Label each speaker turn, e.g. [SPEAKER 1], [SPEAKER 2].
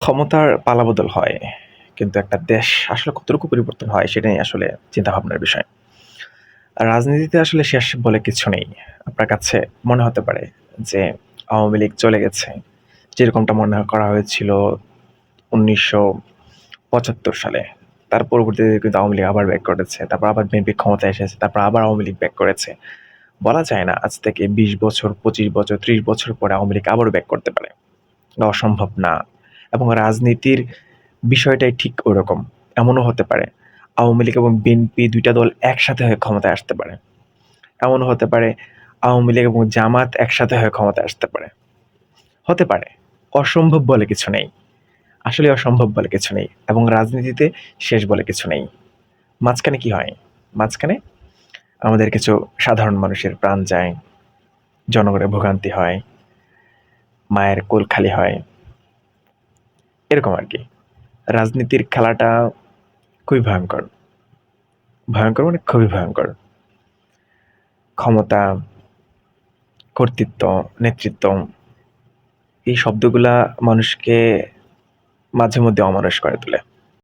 [SPEAKER 1] ক্ষমতার পালাবদল হয়। কিন্তু একটা দেশ আসলে কতটুকু পরিবর্তন হয় সেটাই আসলে চিন্তাভাবনার বিষয়। রাজনীতিতে আসলে শেষ বলে কিছু নেই। আপনার কাছে মনে হতে পারে যে আওয়ামী লীগ চলে গেছে। যেরকমটা মনে করা হয়েছিল ১৯৭৫ সালে। তার পরবর্তীতে কিন্তু আওয়ামী লীগ আবার ব্যাক করেছে। তারপর আবার বিএনপি ক্ষমতায় এসেছে। তারপর আবার আওয়ামী লীগ ব্যাক করেছে। বলা যায় না আজ থেকে ২০ বছর, ২৫ বছর, ৩০ বছর পরে আওয়ামী লীগ আবারও ব্যাক করতে পারে। অসম্ভব না। এবং রাজনীতির বিষয়টাই ঠিক ওরকম। এমনও হতে পারে আওয়ামী লীগ এবং বিএনপি দুইটা দল একসাথে হয়ে ক্ষমতায় আসতে পারে। এমনও হতে পারে আওয়ামী লীগ এবং জামাত একসাথে হয়ে ক্ষমতায় আসতে পারে। হতে পারে। অসম্ভব বলে কিছু নেই। আসলে অসম্ভব বলে কিছু নেই। এবং রাজনীতিতে শেষ বলে কিছু নেই। মাঝখানে কি হয়? মাঝখানে আমাদের কিছু সাধারণ মানুষের প্রাণ যায়। জনগণের ভোগান্তি হয়। মায়ের কোল খালি হয়। এরকম আর কি। রাজনীতির খেলাটা খুবই ভয়ঙ্কর। ভয়ঙ্কর মানে খুবই ভয়ঙ্কর। ক্ষমতা, কর্তৃত্ব, নেতৃত্ব এই শব্দগুলা মানুষকে মাঝে মধ্যে অমানুষ করে তোলে।